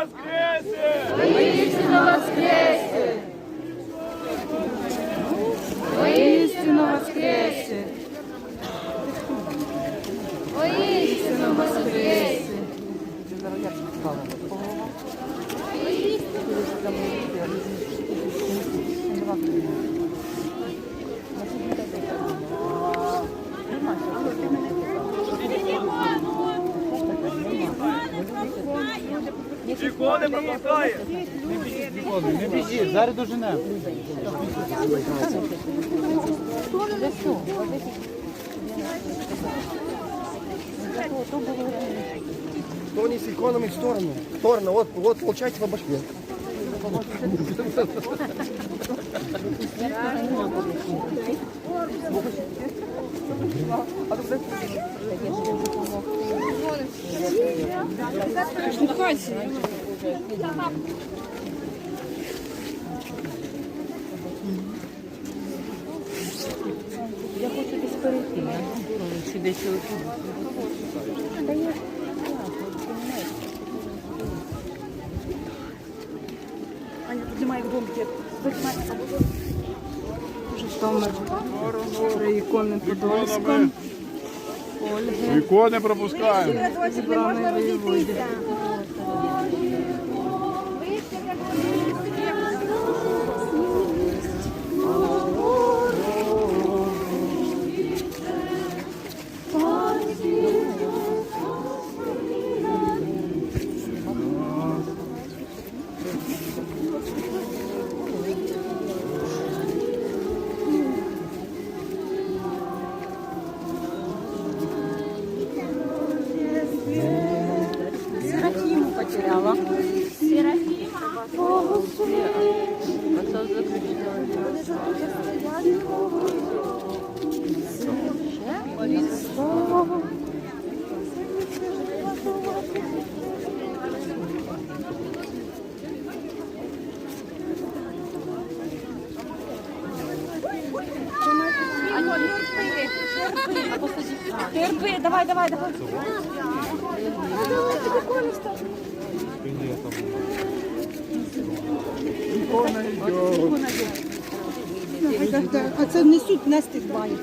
воскресе! Воистину воскресе! Воистину воскресе! Воистину воскресе! Не біжіть, зараз доженемо. Тони с иконами в сторону. В сторону. Вот, вот получайте по башке. Я хочу десь перейти, я чи десь отут. Аня, піднімай громки. Житомир. Три ікони Подольська. Ікони пропускаємо. Зібраний воєводі. Серафіму Терпи, давай, давай, давай. А це несуть нести в баню.